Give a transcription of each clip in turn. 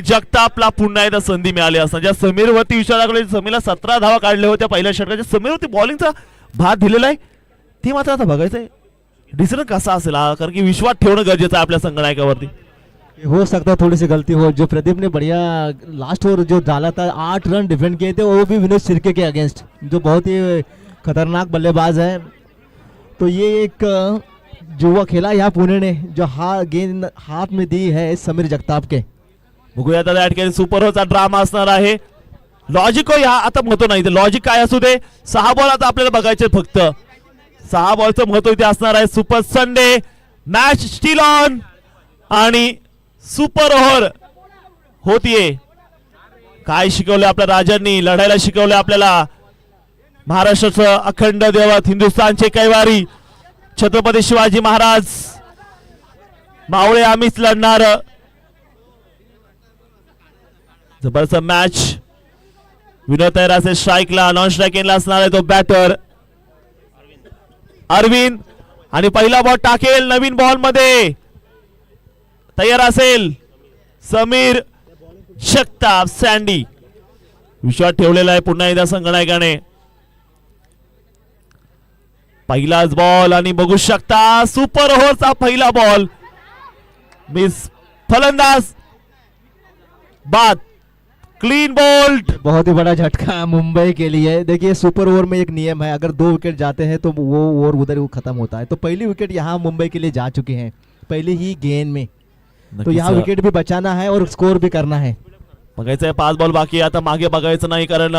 जगतापला पुन्हा एकदा संधी मिळाली असताना ज्या समीरवरती विचाराकडे समीरला सतरा धावा काढल्या होत्या पहिल्या षटकाच्या समीरवरती बॉलिंगचा भात दिलेला आहे. ते मात्र आता बघायचंय. डिसिजन कसा असेल हा? कारण की विश्वास ठेवणं गरजेचं आहे आपल्या संगणकावरती. हो सकता थोडीशी थोड़ी सी गलती हो. जो प्रदीप ने बढ़िया लास्ट ओवर जो डाला था आठ रन डिफेंड किए थे वो भी विनोद सिरके के अगेंस्ट जो बहुत ही खतरनाक बल्लेबाज है तो ये एक जुआ खेला यहाँ पुणे ने जो हा गेंद हाथ में दी है समीर जगताप के. बघूया आता या ठिकाणी सुपर ड्रामा असणार आहे. लॉजिक हो या आता महत्त्व नाही. लॉजिक काय असू दे सहा बॉल आता आपल्याला बघायचे फक्त. सहा बॉलचं महत्त्व इथे असणार आहे. Super Sunday match still on. आणि सुपर ओव्हर होतीये. काय शिकवलं आपल्या राजांनी? लढायला शिकवलं आपल्याला. महाराष्ट्राचं अखंड देवत हिंदुस्थानचे कैवारी. छत्रपती शिवाजी महाराज. मावळे आम्हीच लढणार. जबरदस्त मॅच विनोद तयार असेल स्ट्राईकला नॉन स्ट्राईक असणार आहे तो बॅटर अरविंद आणि पहिला बॉल टाकेल नवीन बॉलमध्ये. तयार असेल समीर जगताप सँडी विश्वास ठेवलेला आहे पुन्हा एकदा संगणायकाने पहिलाच बॉल आणि बघू शकता सुपर ओव्हरचा पहिला बॉल मिस फलंदाज बाद. क्लीन बोल्ट बहुत ही बड़ा झटका मुंबई के लिए। देखिए सुपर ओवर में एक नियम है अगर दो विकेट जाते हैं तो वो ओवर उधर वो खत्म होता है। तो पहली विकेट यहाँ मुंबई के लिए जा चुकी हैं पहले ही गेंद में। तो यहाँ विकेट भी बचाना है और स्कोर भी करना है। बघायचं आहे पाच बॉल बाकी. आता मागे बघायचं नाही कारण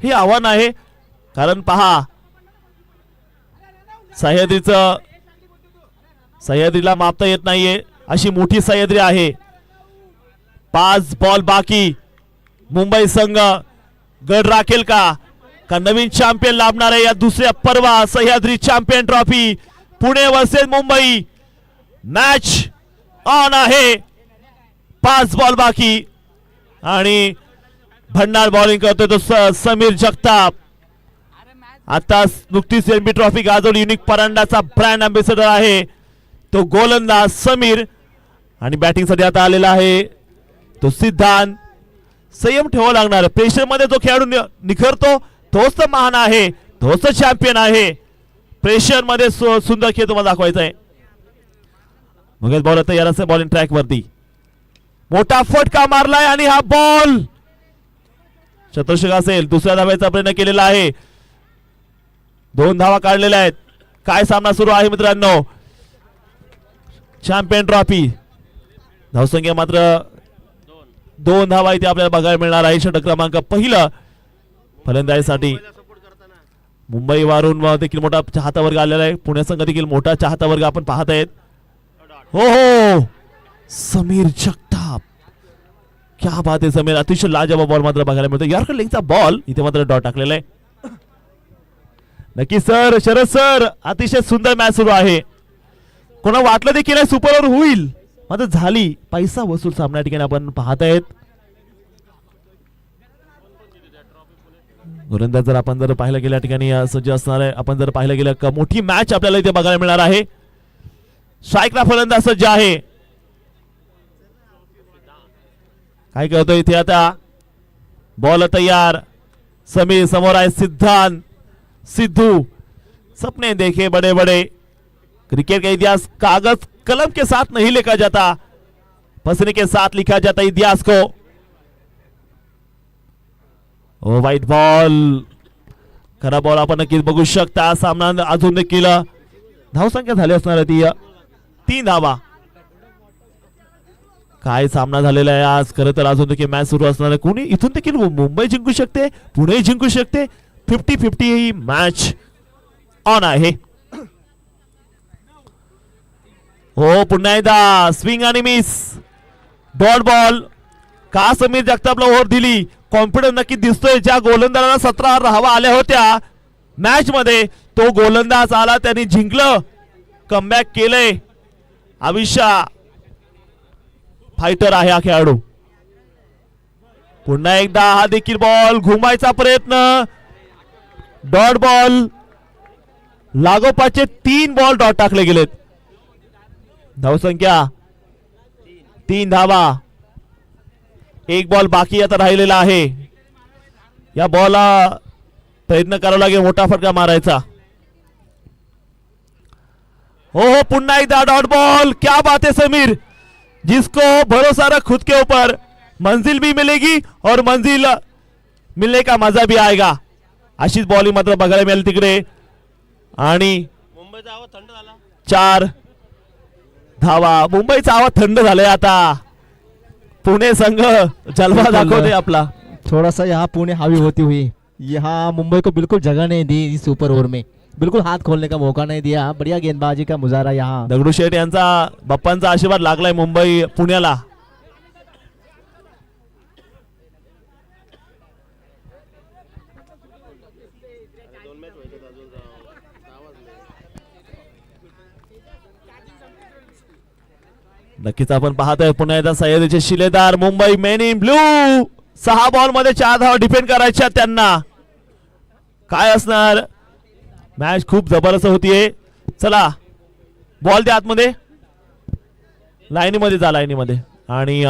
हे आव्हान आहे. कारण पहा सह्याद्रीचं सह्याद्रीला मापता येत नाहीये अशी मोठी सह्याद्री आहे. पाच बॉल बाकी. मुंबई संघ गड राखेल का? का नवीन चॅम्पियन लाभणार आहे या दुसऱ्या परवा Sahyadri champion trophy Pune versus Mumbai. Match on आहे. पाच बॉल बाकी. आणि भंडार बॉलिंग करतोय तो स- समीर जगताप. आता नुकतीच एनबी ट्रॉफी गाजवली. युनिक परांडाचा ब्रँड अँबेसेडर आहे. तो गोलंदाज समीर. आणि बॅटिंगसाठी आता आलेला आहे. तो सिद्धांत. संयम ठेवावा लागणार. प्रेशरमध्ये जो खेळाडू नि- निखरतो तोच तर महान आहे. तोच तर चॅम्पियन आहे. प्रेशरमध्ये सु- सुंदर खेळ तुम्हाला दाखवायचा आहे. मग बॉल आता असेल बॉलिंग ट्रॅक वरती. मोठा फटका मारलाय आणि हा बॉल चतुर्षक असेल. दुसऱ्या धाव्याचा प्रयत्न केलेला आहे. दोन धावा काढलेल्या आहेत. काय सामना सुरू आहे मित्रांनो? चॅम्पियन ट्रॉफी धावसंख्या मात्र दोन धावा इथे आपल्याला बघायला मिळणार. आहे षटक क्रमांक पहिलं. फलंदाजीसाठी. मुंबई वारून देखील मोठा चाहता वर्ग आलेला आहे. पुणे संघ देखील मोठा चाहता वर्ग आपण पाहत आहेत हो हो. समीर जगताप. क्या बात आहे समीर. अतिशय लाजवा बॉल मात्र बघायला मिळतो यार लेगचा बॉल इथे मात्र डॉट टाकलेला आहे. नक्की सर शरद सर अतिशय सुंदर मॅच सुरू आहे. कोणा वाटलं देखील सुपर ओव्हर होईल. मात्र झाली. पैसा वसूल सामना या ठिकाणी आपण पाहत आहेत गोलंदाज जर आपण जर पाहिलं गेल्या ठिकाणी सज्ज असणार आहे. आपण जर पाहिलं गेलं का मोठी मॅच आपल्याला इथे बघायला मिळणार आहे. स्ट्राईकला फलंदाज सज्ज आहे. काय करतो इथे आता? बॉल तयार. समीर समोर आहे सिद्धांत. सिद्धू. सपने देखे बड़े बड़े. क्रिकेट का इतिहास कागज़ कलम के साथ नहीं लिखा जाता। पसने के साथ लिखा जाता इतिहास को। ओ वाईट बॉल खरा बॉल आपण नक्कीच बघू शकता। सामना अजून देखील असणार ती. तीन धावा. काय सामना आहे आज? खरं तर अजून सुरू इथून देखील मुंबई जिंकू शकते, पुणे जिंकू शकते. फिफ्टी फिफ्टी ही मॅच ऑन आहे. हो पुन्हा एकदा. स्विंग आणि मिस डॉट बॉल का समीर जगतापला ओव्हर दिली. कॉन्फिडन्स नक्की दिसतोय. ज्या गोलंदाजाला सतरा राहावा आल्या होत्या मॅच मध्ये तो गोलंदाज आला त्यांनी जिंकलं. कमबॅक केलंय. आविषा फायटर आहे हा खेळाडू. पुन्हा एकदा हा देखील बॉल घुमायचा प्रयत्न. डॉट बॉल लागोपाचे तीन बॉल डॉट टाकले गेलेत. धावसंख्या. तीन धावा. एक बॉल बाकी आता राहिलेला आहे. या बॉलला प्रयत्न करावा लागेल मोठा फटका मारायचा. हो हो पुन्हा एकदा डॉट बॉल. क्या बात है समीर. जिसको भरोसा रख खुद के ऊपर. मंजिल भी मिलेगी और मंजिल मिलने का मजा भी आएगा. अशीच बॉलिंग मात्र बघायला मिळेल तिकडे. आणि मुंबईचा आवाज थंड झाला. चार. धावा. मुंबईचा आवाज थंड झालाय आता. पुणे संघ जलवा. दाखवते आपला. थोड़ा सा यहाँ पुणे हावी होती हुई. यहाँ मुंबई को बिल्कुल जगह नहीं दी इस सुपर ओवर में. बिल्कुल हाथ खोलने का मौका नहीं दिया. बढ़िया गेंदबाजी का मुजाहरा यहाँ. दगडूशेठ यांचा बाप्पांचा आशीर्वाद लागलाय मुंबई पुण्याला दोन मॅच व्हायचे अजून दहा वाजले नक्कीच आपण पाहतोय पुन्हा एकदा सह्याद्रीचे शिलेदार मुंबई मेन इन ब्लू सहा बॉलमध्ये चार धावा डिफेंड करायच्या त्यांना. काय असणार? मॅच खूप जबरदस्त होतीये. चला बॉल द्या आतमध्ये. लाईनीमध्ये जा लाईनीमध्ये. आणि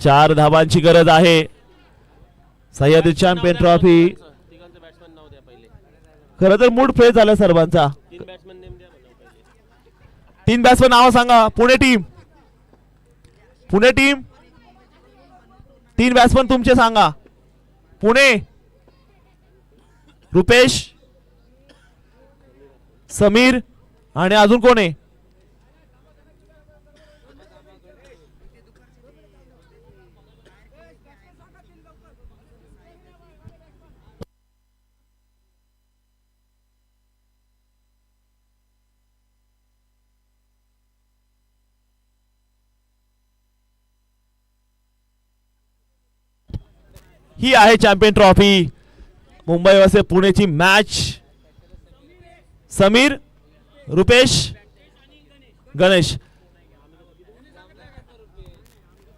चार धावांची गरज आहे. सह्याद्री चॅम्पियन ट्रॉफी तिघांचे बॅट्समॅन नाव द्या पहिले खरं तर मूड फ्रेश झाला सर्वांचा. तीन बॅट्समॅन नाव सांगा. पुणे टीम पुणे टीम तीन बॅट्समॅन तुमचे सांगा. पुणे. रुपेश. समीर. आणि अजून कोण आहे? ही आहे चॅम्पियन ट्रॉफी. मुंबई वसे पुणेची मॅच समीर रुपेश गणेश.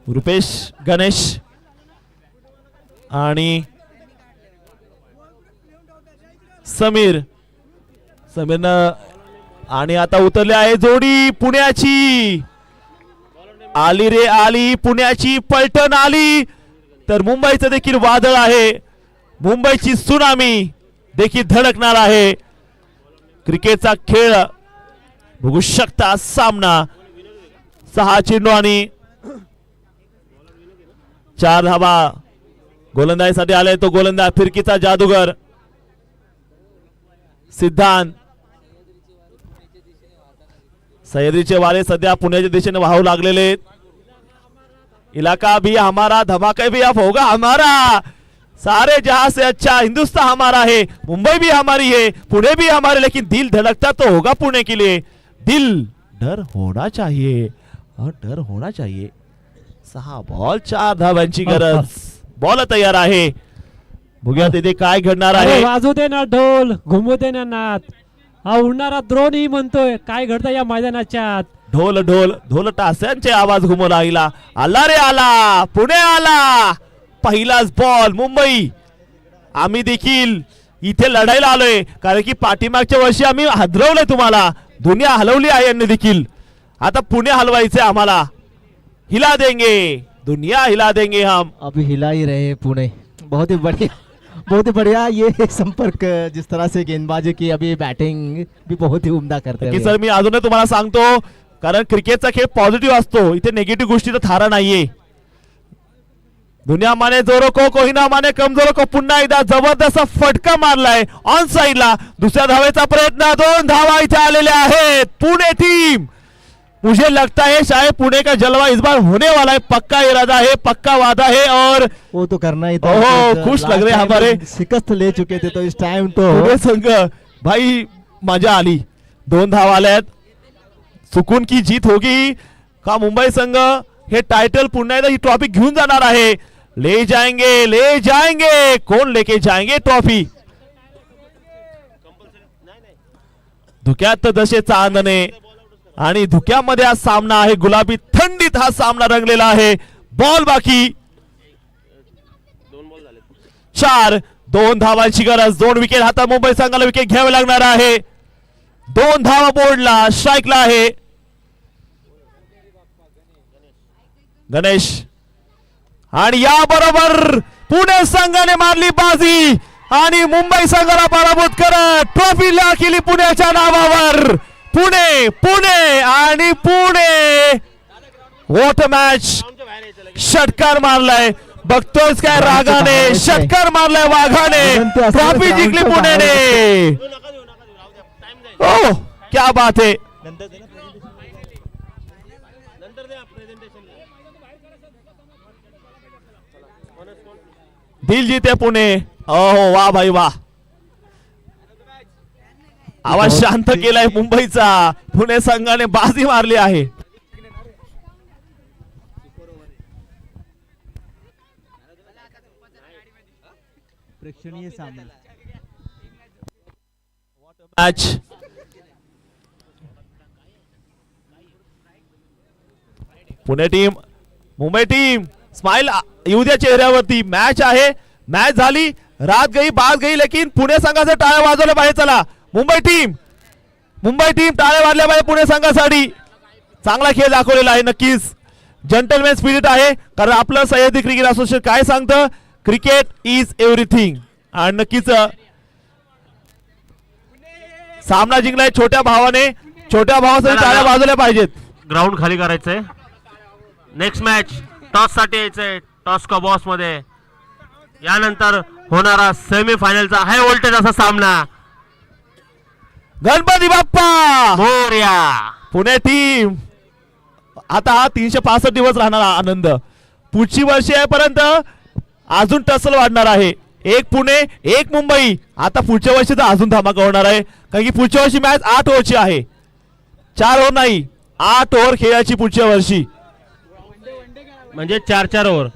रुपेश गणेश. आणि समीर. समीरनं आणि आता उतरले आहे जोडी पुण्याची. आली रे आली पुण्याची पलटण आली. तर मुंबईचं देखील वादळ आहे. मुंबईची सुनामी देखील धडकणार आहे. क्रिकेटचा खेळ बघू शकता सामना. सहा चेंडू आणि चार धावा. गोलंदाजीसाठी आले तो गोलंदाज फिरकीचा जादूगर. सिद्धांत. सह्याद्रीचे वारे सध्या पुण्याच्या दिशेने वाहू लागलेले आहेत. इलाका भी हमारा धमाका भी अब होगा हमारा। सारे जहां से अच्छा हिंदुस्तान हमारा है मुंबई भी हमारी है पुणे भी हमारे लेकिन दिल धड़कता तो होगा पुणे के लिए। दिल डर होना चाहिए और डर होना चाहिए। सहा बॉल चार धावांची गरज। बॉल तयार आहे। बघूया तिथे काय घडणार आहे? वाजू दे ना ढोल घुमू दे ना नात हा उडणारा द्रोण ही म्हणतोय काय घडतं या मैदानाच्या आत ढोल ढोल ढोल टास्यांचे आवाज घुमू लागला आला रे आला. पुणे आला. पहिलाच बॉल मुंबई. आम्ही देखील इथे लढायला आलोय. कारण की पाठीमागच्या वर्षी आम्ही हदरवलंय तुम्हाला. दुनिया हलवली आहे यांनी देखील. आता पुणे हलवायचे आम्हाला. हिला देंगे. दुनिया हिला देंगे हम. अभी हिला ही रहे हैं पुणे. बहुत ही बढ़िया बहुत ही बढ़िया ये संपर्क जिस तरह से गेंदबाजी की अभी बैटिंग भी बहुत ही उम्दा करते हुए सर मी अजूनही तुम्हाला सांगतो कारण क्रिकेटचा खेळ पॉझिटिव्ह असतो. इथे निगेटिव्ह गोष्टीचा थारा नाहीये. दुनिया माने जोरो को कोहिना माने कमजोर को पुन्हा एकदा जबरदस्त फटका मारलाय. ऑन साइडला दुसऱ्या धावेचा प्रयत्न. दोन धावा इथे आलेल्या आहेत. पुणे टीम मुझे लगता है शायद पुणे का जलवा इस बार होने वाला है. पक्का इरादा है पक्का वादा है और वो तो करना ही था। ओहो, खुश लग रहे हमारे। शिकस्त ले चुके थे तो इस टाइम तो संघ भाई मजा आली. दोन धाव आल्यात सुकून की जीत होगी? का मुंबई संघ हे टायटल पुन्हा एकदा ही ट्रॉफी घेऊन जाणार आहे? ले जाएंगे ले जाएंगे. कोण लेके जाएंगे ट्रॉफी धुक्यात जसे चांदणे आणि धुक्यामध्ये हा सामना आहे. गुलाबी थंडीत हा सामना रंगलेला आहे. बॉल बाकी. चार दोन धावांची गरज. दोन विकेट हातात मुंबई संघाला विकेट घ्यावे लागणार आहे. दोन धावा बोर्डला स्ट्राईकला आहे. गणेश. आणि या बरोबर पुणे संघाने मारली बाजी आणि मुंबई संघाला पराभूत करत ट्रॉफी केली पुण्याच्या नावावर. पुणे पुणे आणि पुणे. वॉट मॅच षटकार मारलाय. बघतोच काय रागाने. षटकार मारलाय वाघाने. ट्रॉफी जिंकली पुण्याने. नका देऊ नका देऊ राहू द्या टाइम जाईल ओ क्या बात है। प्रेझेंटेशन दिल जीते पुणे। ओहो वा भाई वा आवाज शांत केलाय मुंबईचा। पुणे संघाने बाजी मारली आहे. प्रेक्षणीय सामना. Match Pune team Mumbai team smile येऊ द्या चेहऱ्यावरती मॅच आहे. मॅच झाली रात गई बात गई लेकिन पुणे संघाचे टाळ्या वाजवल्या पाहिजे चला. मुंबई टीम मुंबई टीम टाळ्या वाजल्या पाहिजे पुणे संघासाठी. चांगला खेळ दाखवलेला आहे नक्कीच. जंटलमॅन स्पिरिट आहे कारण आपलं सह्याद्री क्रिकेट असोसिएशन काय सांगतं? क्रिकेट इज एव्हरीथिंग आणि नक्कीच सामना जिंकलाय छोट्या भावाने. छोट्या भावासाठी टाळ्या वाजवल्या पाहिजेत. ग्राउंड खाली करायचंय. नेक्स्ट मॅच टॉससाठी यायचंय. टॉस का बॉसमध्ये. यानंतर होणारा सेमी फायनलचा हाय व्होल्टेज असा सामना. गणपती बाप्पा! मोर्या. पुणे टीम आता हा तीनशे पासष्ट दिवस राहणार आनंद. पुढची वर्षी आहे पर्यंत अजून टसल वाढणार आहे. एक पुणे एक मुंबई. आता पुढच्या वर्षी तर अजून धमाका होणार आहे. कारण की पुढच्या वर्षी मॅच आठ ओव्हरची आहे. चार ओव्हर नाही आठ ओव्हर खेळायची पुढच्या वर्षी. म्हणजे चार चार ओव्हर.